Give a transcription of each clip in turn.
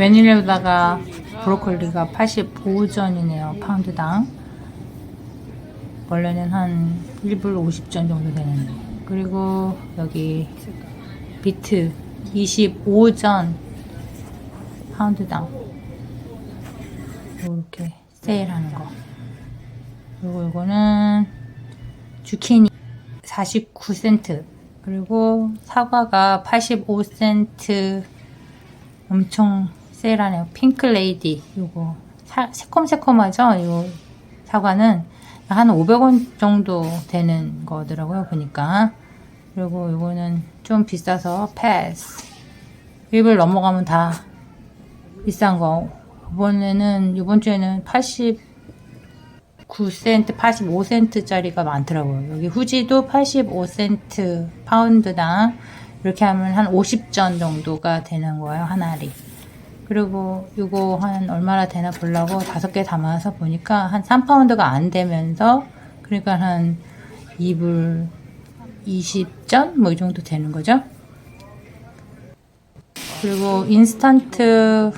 웬일로다가 브로콜리가 85전이네요. 파운드당. 원래는 한 1불 50전 정도 되는데. 그리고 여기 비트 25전 파운드당. 이렇게 세일하는 거. 그리고 이거는 주키니 49센트. 그리고 사과가 85센트. 엄청 세일하네요. 핑클레이디. 요거 사- 새콤새콤하죠? 요 사과는 한 500원 정도 되는 거더라고요. 보니까. 그리고 요거는 좀 비싸서 패스. 1불 넘어가면 다 비싼 거. 이번에는 이번 주에는 89센트, 85센트짜리가 많더라고요. 여기 후지도 85센트 파운드당 이렇게 하면 한 50전 정도가 되는 거예요, 한 알이. 그리고 이거 한 얼마나 되나 보려고 다섯 개 담아서 보니까 한 3파운드가 안 되면서 그러니까 한 2불 20전? 뭐 이 정도 되는 거죠. 그리고 인스턴트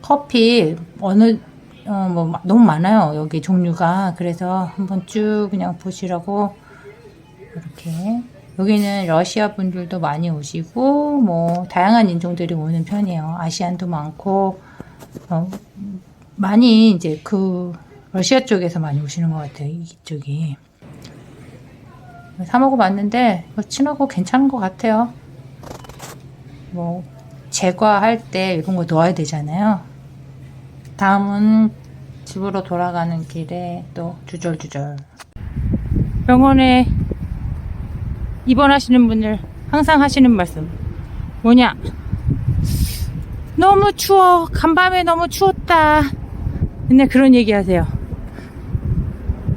커피 어느 어 뭐 너무 많아요 여기 종류가. 그래서 한번 쭉 그냥 보시라고 이렇게 여기는 러시아 분들도 많이 오시고 뭐 다양한 인종들이 오는 편이에요 아시안도 많고 어, 많이 이제 그 러시아 쪽에서 많이 오시는 것 같아요 이쪽이 사 먹어봤는데 뭐 친하고 괜찮은 것 같아요 뭐 제과할 때 이런 거 넣어야 되잖아요. 다음은 집으로 돌아가는 길에 또 주절주절. 병원에 입원하시는 분들 항상 하시는 말씀. 뭐냐? 너무 추워. 간밤에 너무 추웠다. 맨날 그런 얘기 하세요.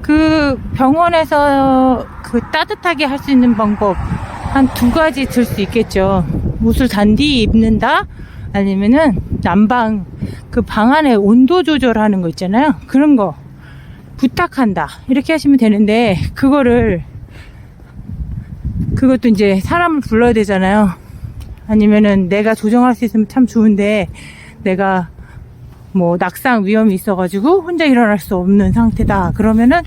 그 병원에서 그 따뜻하게 할 수 있는 방법 한 두 가지 들 수 있겠죠. 옷을 단디 입는다? 아니면은 난방 그 방 안에 온도 조절하는 거 있잖아요. 그런 거 부탁한다. 이렇게 하시면 되는데 그거를 그것도 이제 사람을 불러야 되잖아요. 아니면은 내가 조정할 수 있으면 참 좋은데 내가 뭐 낙상 위험이 있어가지고 혼자 일어날 수 없는 상태다. 그러면은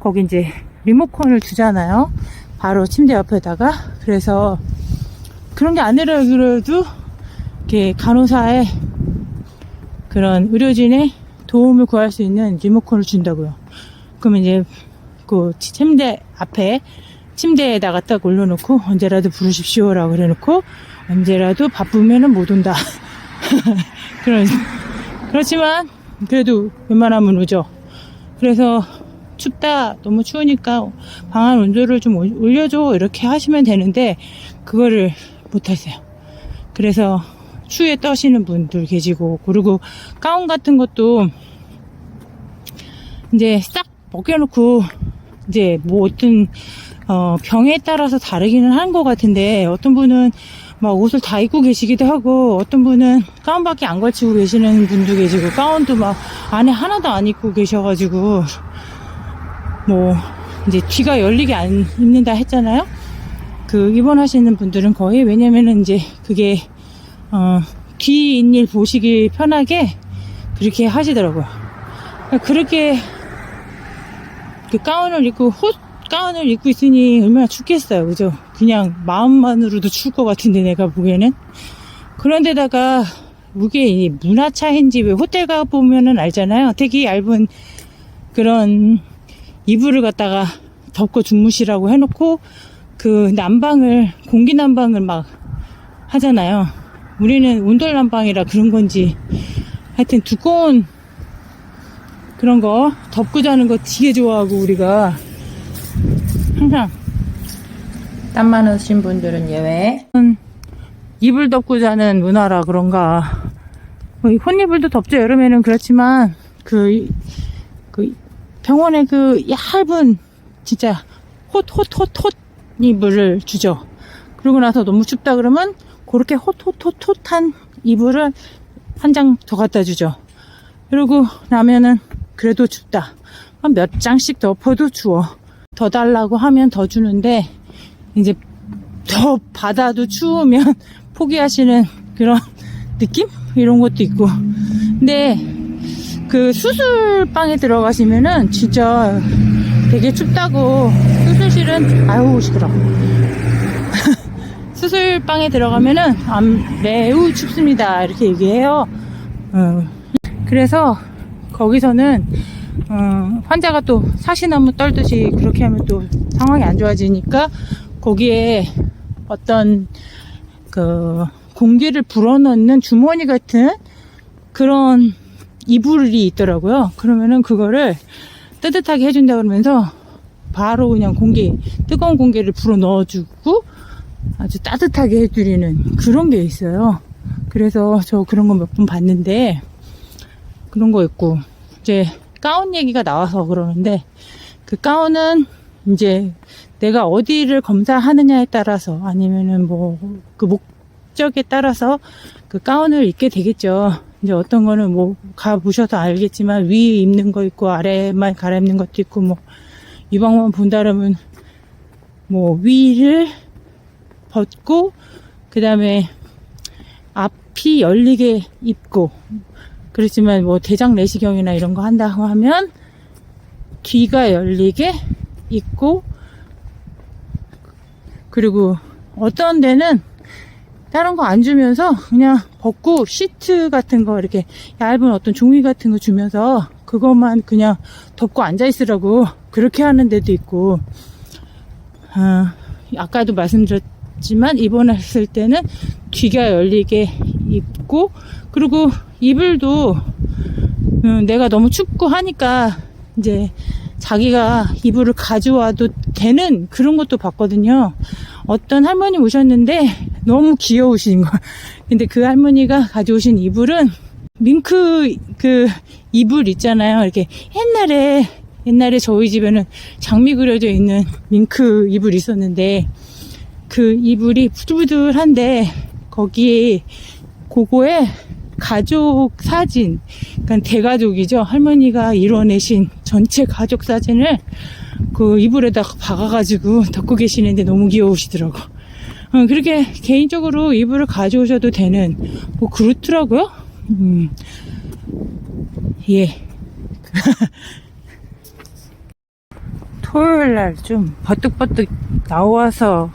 거기 이제 리모컨을 주잖아요. 바로 침대 옆에다가 그래서 그런 게 아니라 그래도 이렇게 간호사의 그런 의료진의 도움을 구할 수 있는 리모컨을 준다고요. 그러면 이제 그 침대 앞에 침대에다가 딱 올려놓고 언제라도 부르십시오라고 그래놓고 언제라도 바쁘면은 못 온다. 그런 그렇지만 그래도 웬만하면 오죠. 그래서 춥다 너무 추우니까 방안 온도를 좀 올- 올려줘 이렇게 하시면 되는데 그거를 못 하세요. 그래서 추위에 떠시는 분들 계시고 그리고 가운 같은 것도 이제 싹 벗겨놓고 이제 뭐 어떤 어, 병에 따라서 다르기는 한 것 같은데 어떤 분은 막 옷을 다 입고 계시기도 하고 어떤 분은 가운밖에 안 걸치고 계시는 분도 계시고 가운도 막 안에 하나도 안 입고 계셔가지고 뭐 이제 뒤가 열리게 안 입는다 했잖아요. 그 입원하시는 분들은 거의 왜냐면은 이제 그게 어, 뒤인 일 보시기 편하게 그렇게 하시더라고요. 그렇게 그 가운을 입고 호 가운을 입고 있으니 얼마나 춥겠어요, 그죠? 그냥 마음만으로도 추울 것 같은데 내가 보기에는 그런데다가 이게 이 문화 차 인지 왜 호텔 가 보면은 알잖아요. 되게 얇은 그런 이불을 갖다가 덮고 주무시라고 해놓고 그 난방을 공기 난방을 막 하잖아요. 우리는 온돌 난방이라 그런 건지 하여튼 두꺼운 그런 거 덮고 자는 거 되게 좋아하고 우리가 항상 땀 많으신 분들은 예외. 이불 덮고 자는 문화라 그런가. 뭐, 이 혼이불도 덮죠. 여름에는 그렇지만 그, 그 병원에 그 얇은 진짜 톳톳톳톳 이불을 주죠. 그러고 나서 너무 춥다 그러면 그렇게 톳톳톳톳한 이불을 한 장 더 갖다 주죠. 그러고 나면은 그래도 춥다. 한몇 장씩 덮어도 추워 더 달라고 하면 더 주는데 이제 더 받아도 추우면 포기하시는 그런 느낌? 이런 것도 있고 근데 그 수술방에 들어가시면은 진짜 되게 춥다고 수술실은 아유 시끄러. 수술방에 들어가면은 안- 매우 춥습니다 이렇게 얘기해요. 어, 그래서 거기서는 어, 환자가 또 사시나무 떨듯이 그렇게 하면 또 상황이 안 좋아지니까 거기에 어떤 그 공기를 불어넣는 주머니 같은 그런 이불이 있더라고요. 그러면은 그거를 뜨뜻하게 해준다 그러면서 바로 그냥 공기, 뜨거운 공기를 불어 넣어주고 아주 따뜻하게 해드리는 그런 게 있어요. 그래서 저 그런 거 몇 번 봤는데 그런 거 있고 이제 가운 얘기가 나와서 그러는데 그 가운은 이제 내가 어디를 검사하느냐에 따라서 아니면은 뭐 그 목적에 따라서 그 가운을 입게 되겠죠. 이제 어떤 거는 뭐 가보셔서 알겠지만 위에 입는 거 있고 아래만 갈아입는 것도 있고 뭐 이 방만 본다라면 뭐 위를 벗고 그 다음에 앞이 열리게 입고 그렇지만 뭐 대장 내시경이나 이런 거 한다고 하면 뒤가 열리게 입고 그리고 어떤 데는 다른 거 안 주면서 그냥 벗고 시트 같은 거 이렇게 얇은 어떤 종이 같은 거 주면서 그것만 그냥 덮고 앉아 있으라고 그렇게 하는 데도 있고. 아, 아까도 말씀드렸지만 입원했을 때는 뒤가 열리게 입고 그리고 이불도 음, 내가 너무 춥고 하니까 이제 자기가 이불을 가져와도 되는 그런 것도 봤거든요. 어떤 할머니 오셨는데 너무 귀여우신 거. 근데 그 할머니가 가져오신 이불은 밍크 그 이불 있잖아요. 이렇게 옛날에 옛날에 저희 집에는 장미 그려져 있는 밍크 이불 있었는데 그 이불이 부들부들한데 거기에 그거에 가족 사진, 그러니까 대가족이죠. 할머니가 이뤄내신 전체 가족 사진을 그 이불에다 박아가지고 덮고 계시는데 너무 귀여우시더라고. 어, 그렇게 개인적으로 이불을 가져오셔도 되는 뭐 그렇더라고요. 음, 예. 토요일 날 좀 버뜩버뜩 나와서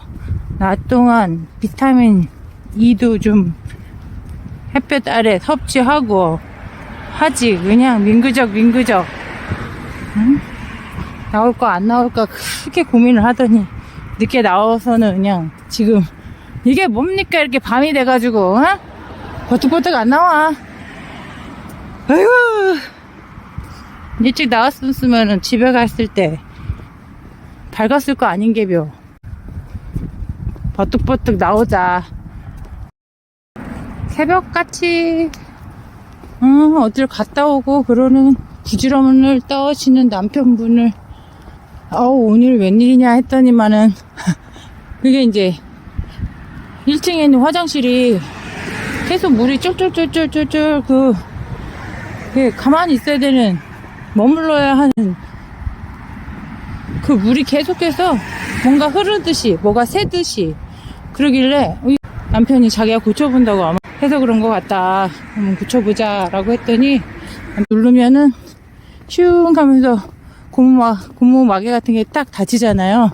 낮 동안 비타민 E도 좀 햇볕 아래 섭취하고 하지. 그냥 민그적 민그적. 응? 나올까 안 나올까 그렇게 고민을 하더니 늦게 나와서는 그냥 지금 이게 뭡니까? 이렇게 밤이 돼가지고 어? 버뜩버뜩 안 나와. 아이고! 일찍 나왔으면 집에 갔을 때 밝았을 거 아닌 게벼. 버뜩버뜩 나오자 새벽같이 어, 어딜 갔다 오고 그러는 부지런을 떠시는 남편분을 아우 오늘 웬일이냐 했더니만은 그게 이제 1층에 있는 화장실이 계속 물이 쫄쫄쫄쫄쫄쫄 그, 그 가만히 있어야 되는 머물러야 하는 그 물이 계속해서 뭔가 흐르듯이 뭐가 새듯이 그러길래 이 남편이 자기가 고쳐본다고 아마 해서 그런 것 같다. 한번 고쳐보자 라고 했더니 누르면은 슝 하면서 고무막, 고무 마개 같은 게딱 닫히잖아요.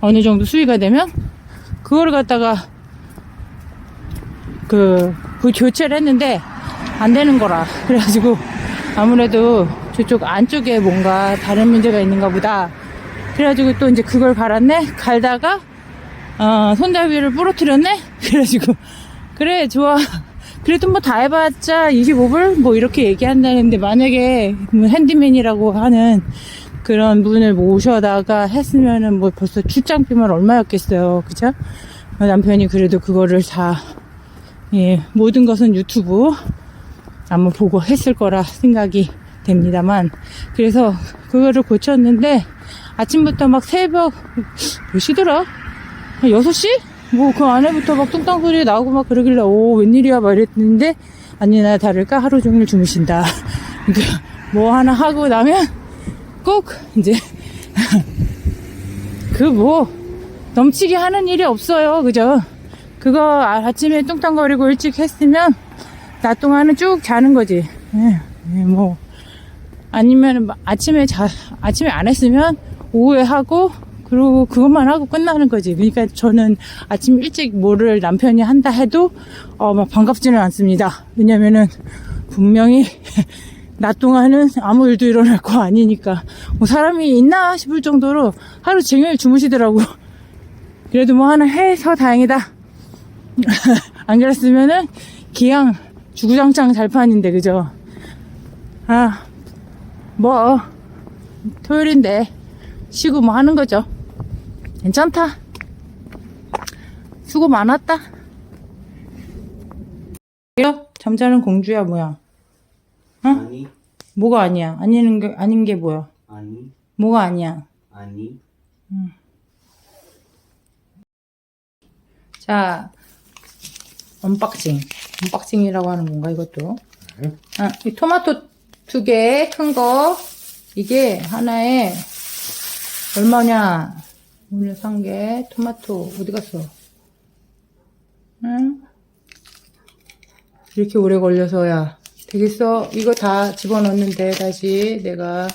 어느 정도 수위가 되면 그거를 갖다가 그, 그 교체를 했는데 안 되는 거라. 그래가지고 아무래도 저쪽 안쪽에 뭔가 다른 문제가 있는가 보다. 그래가지고 또 이제 그걸 갈았네. 갈다가 어, 손잡이를 부러뜨렸네. 그래가지고 그래 좋아. 그래도 뭐 다 해봤자 25불? 뭐 이렇게 얘기한다는데 만약에 뭐 핸디맨이라고 하는 그런 분을 모셔다가 했으면은 뭐 벌써 출장비만 얼마였겠어요. 그죠? 남편이 그래도 그거를 다 예, 모든 것은 유튜브 한번 보고 했을 거라 생각이 됩니다만. 그래서 그거를 고쳤는데 아침부터 막 새벽 몇 시더라? 한 6시? 뭐 그 안에부터 막 뚱땅 소리 나오고 막 그러길래 오 웬일이야? 막 이랬는데 아니나 다를까? 하루 종일 주무신다. 그러니까 뭐 하나 하고 나면 꼭 이제 그 뭐 넘치게 하는 일이 없어요. 그죠? 그거 아- 아침에 뚱땅거리고 일찍 했으면 낮 동안은 쭉 자는 거지. 예, 예, 뭐 아니면 아침에 자 아침에 안 했으면 오후에 하고 그리고 그것만 하고 끝나는 거지. 그러니까 저는 아침 일찍 뭐를 남편이 한다 해도 어 막 반갑지는 않습니다. 왜냐면은 분명히 낮 동안은 아무 일도 일어날 거 아니니까 뭐 사람이 있나 싶을 정도로 하루 종일 주무시더라고. 그래도 뭐 하나 해서 다행이다. 안 그랬으면은 기왕 주구장창 잘판인데 그죠? 아 뭐 토요일인데 쉬고 뭐 하는 거죠. 괜찮다. 수고 많았다. 잠자는 공주야 뭐야? 아니, 뭐가 아니야? 아니는 게 아닌 게 뭐야? 아니, 뭐가 아니야? 아니. 자, 언박싱. 언박싱이라고 하는 건가, 이것도? 아, 이 토마토 두 개, 큰 거. 이게 하나에 얼마냐? 오늘 산 게 토마토 어디 갔어? 응? 이렇게 오래 걸려서야 되겠어? 이거 다 집어넣는데 다시 내가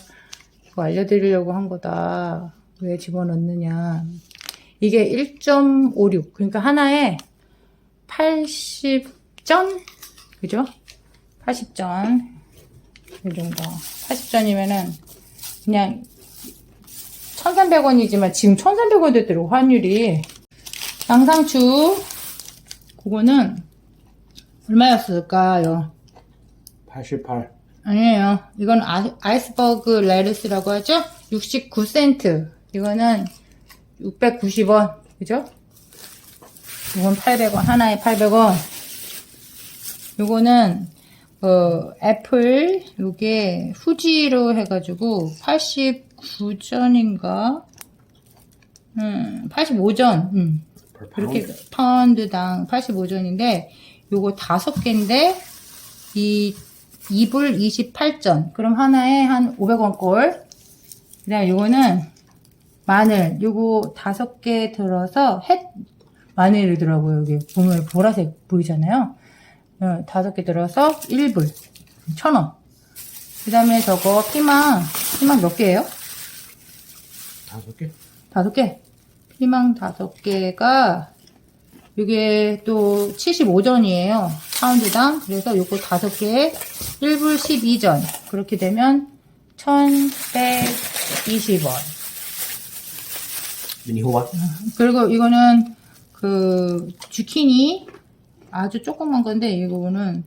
이거 알려드리려고 한 거다. 왜 집어넣느냐? 이게 1.56 그러니까 하나에 80전 그죠? 80전 이 정도 80전이면은 그냥 1300원이지만 지금 1300원 됐더라고 환율이 양상추 그거는 얼마였을까요? 88. 아니에요. 이건 아, 아이스버그 레르스라고 하죠? 69센트. 이거는 690원. 그죠? 이건 800원. 하나에 800원. 요거는, 어, 애플, 요게 후지로 해가지고 89전인가? 음, 85전. 음. 이렇게 파운드당 85전인데 요거 다섯 개인데 이 2불 28전 그럼 하나에 한 500원 꼴 그다음 요거는 마늘 요거 다섯 개 들어서 햇 마늘이더라고요 여기 보면 보라색 보이잖아요 어, 다섯 개 들어서 1불 1000원 그 다음에 저거 피망 피망 몇 개예요? 다섯 개? 다섯 개. 피망 다섯 개가 이게 또 75전이에요. 파운드당. 그래서 요거 다섯 개에 1불 12전. 그렇게 되면 1120원. 미니 호박? 그리고 이거는 그 주키니 아주 조그만 건데 이거는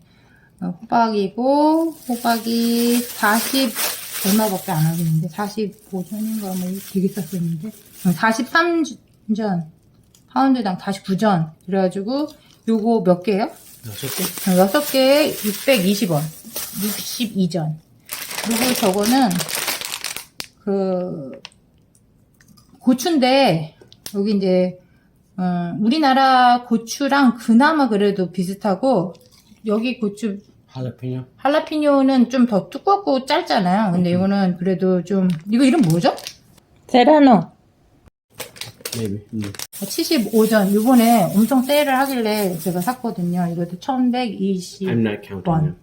어, 호박이고 호박이 40 얼마밖에 안 하겠는데? 45전인가 뭐 되게 쌌었는데? 43전 파운드당 49전. 그래가지고 요거 몇 개요? 여섯 개? 여섯 개에 620원. 62전. 그리고 저거는 그 고추인데 여기 이제 어, 우리나라 고추랑 그나마 그래도 비슷하고 여기 고추 할라피뇨? 할라피뇨는 좀 더 두껍고 짧잖아요. 근데 이거는 그래도 좀 이거 이름 뭐죠? 세라노 Maybe. 음. 75전 이번에 엄청 세일을 하길래 제가 샀거든요. 이것도 1120 I'm not counting.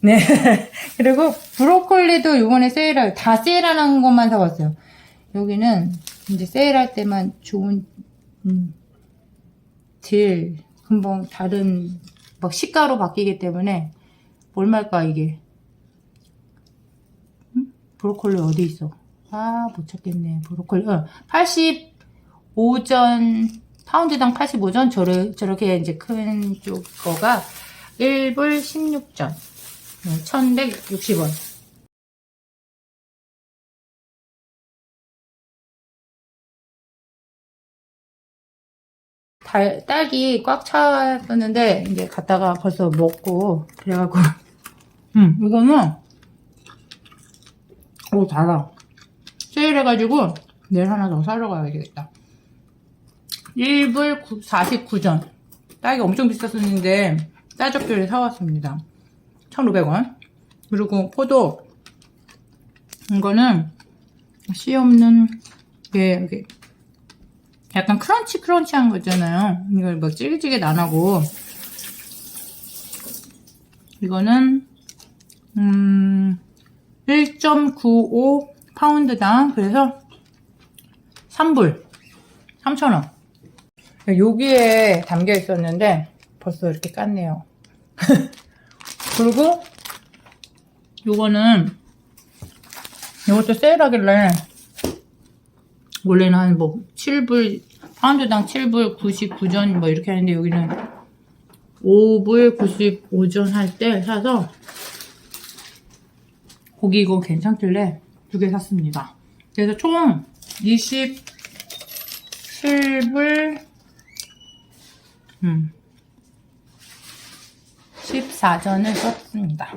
네. 그리고 브로콜리도 이번에 세일할, 다 세일하는 것만 사봤어요. 여기는 이제 세일할 때만 좋은, 음, 딜, 금방 다른, 막 시가로 바뀌기 때문에, 얼마일까, 이게? 음? 브로콜리 어디 있어? 아, 못 찾겠네. 브로콜리, 어, 85전, 파운드당 85전, 저를, 저렇게 이제 큰 쪽 거가 1불 16전. 1160원. 달, 딸기 꽉 찼었는데, 이제 갔다가 벌써 먹고, 그래갖고, 음, 이거는, 오, 달아. 세일해가지고, 내일 하나 더 사러 가야 되겠다. 1불 49전. 딸기 엄청 비쌌었는데, 싸적들을 사왔습니다. 1,500원. 그리고 포도. 이거는 씨 없는 게 약간 크런치 크런치한 거 있잖아요. 이걸 막 찌개찌개 안 하고 이거는 음 1.95 파운드당 그래서 3불 3,000원. 여기에 담겨 있었는데 벌써 이렇게 깠네요. 그리고 요거는 이것도 세일하길래 원래는 한 뭐 7불 파운드당 7불 99전 뭐 이렇게 하는데 여기는 5불 95전 할 때 사서 고기 이거 괜찮길래 두 개 샀습니다. 그래서 총 27불 음 14전을 썼습니다.